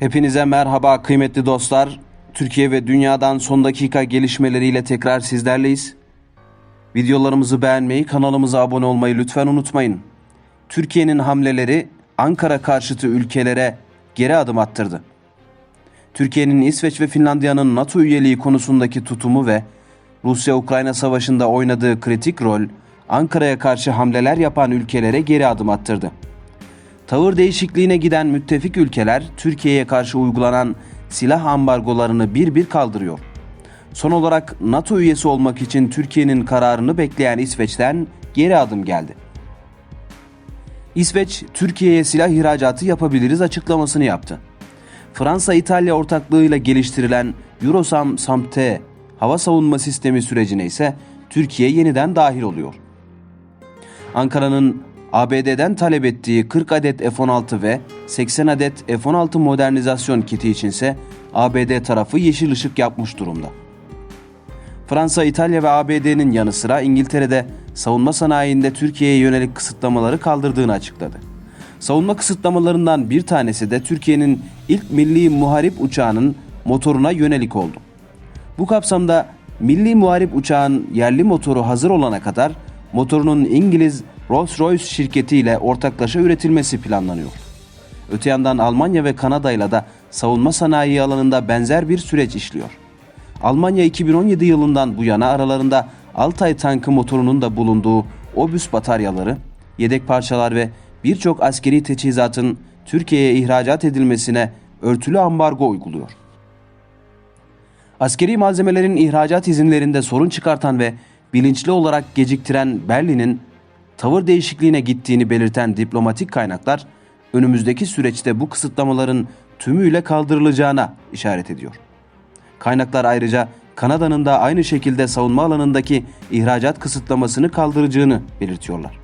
Hepinize merhaba kıymetli dostlar. Türkiye ve dünyadan son dakika gelişmeleriyle tekrar sizlerleyiz. Videolarımızı beğenmeyi, kanalımıza abone olmayı lütfen unutmayın. Türkiye'nin hamleleri Ankara karşıtı ülkelere geri adım attırdı. Türkiye'nin İsveç ve Finlandiya'nın NATO üyeliği konusundaki tutumu ve Rusya-Ukrayna savaşında oynadığı kritik rol Ankara'ya karşı hamleler yapan ülkelere geri adım attırdı. Tavır değişikliğine giden müttefik ülkeler Türkiye'ye karşı uygulanan silah ambargolarını bir bir kaldırıyor. Son olarak NATO üyesi olmak için Türkiye'nin kararını bekleyen İsveç'ten geri adım geldi. İsveç, Türkiye'ye silah ihracatı yapabiliriz açıklamasını yaptı. Fransa-İtalya ortaklığıyla geliştirilen Eurosam SAMT hava savunma sistemi sürecine ise Türkiye yeniden dahil oluyor. Ankara'nın ABD'den talep ettiği 40 adet F-16 ve 80 adet F-16 modernizasyon kiti içinse ABD tarafı yeşil ışık yapmış durumda. Fransa, İtalya ve ABD'nin yanı sıra İngiltere'de savunma sanayinde Türkiye'ye yönelik kısıtlamaları kaldırdığını açıkladı. Savunma kısıtlamalarından bir tanesi de Türkiye'nin ilk milli muharip uçağının motoruna yönelik oldu. Bu kapsamda milli muharip uçağın yerli motoru hazır olana kadar motorunun İngiliz Rolls-Royce şirketiyle ortaklaşa üretilmesi planlanıyor. Öte yandan Almanya ve Kanada ile de savunma sanayi alanında benzer bir süreç işliyor. Almanya 2017 yılından bu yana aralarında Altay tankı motorunun da bulunduğu obüs bataryaları, yedek parçalar ve birçok askeri teçhizatın Türkiye'ye ihracat edilmesine örtülü ambargo uyguluyor. Askeri malzemelerin ihracat izinlerinde sorun çıkartan ve bilinçli olarak geciktiren Berlin'in tavır değişikliğine gittiğini belirten diplomatik kaynaklar önümüzdeki süreçte bu kısıtlamaların tümüyle kaldırılacağına işaret ediyor. Kaynaklar ayrıca Kanada'nın da aynı şekilde savunma alanındaki ihracat kısıtlamasını kaldıracağını belirtiyorlar.